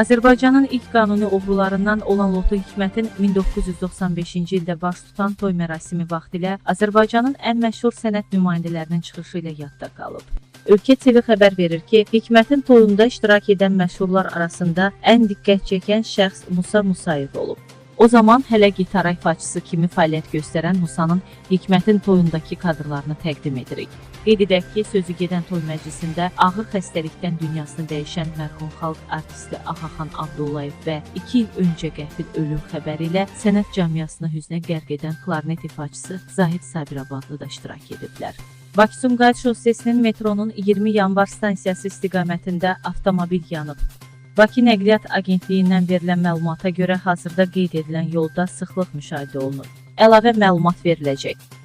Azərbaycanın ilk qanuni oğrularından olan Loto Hikmətin 1995-ci ildə baş tutan toy mərasimi vaxtilə Azərbaycanın ən məşhur sənət nümayəndələrinin çıxışı ilə yadda qalıb. Ölkə TV xəbər verir ki, Hikmətin toyunda iştirak edən məşhurlar arasında ən diqqət çəkən şəxs Musa Musayev olub. O zaman hələ gitara ifaçısı kimi fəaliyyət göstərən Musanın Hikmətin toyundakı kadrlarını təqdim edirik. Qeyd edək ki, sözü gedən toy məclisində ağır xəstəlikdən dünyasını dəyişən mərhum xalq artisti Ağaxan Abdullayev və 2 il öncə qəfil ölüm xəbəri ilə sənət cəmiyyəsini hüznə qərq edən klarnet ifaçısı Zahid Sabirabadlı da iştirak ediblər. Bakı-Sumqayıt şossesinin metronun 20 yanvar stansiyası istiqamətində avtomobil yanıb. Bakı Nəqliyyat Agentliyindən verilən məlumata görə hazırda qeyd edilən yolda sıxlıq müşahidə olunur. Əlavə məlumat veriləcək.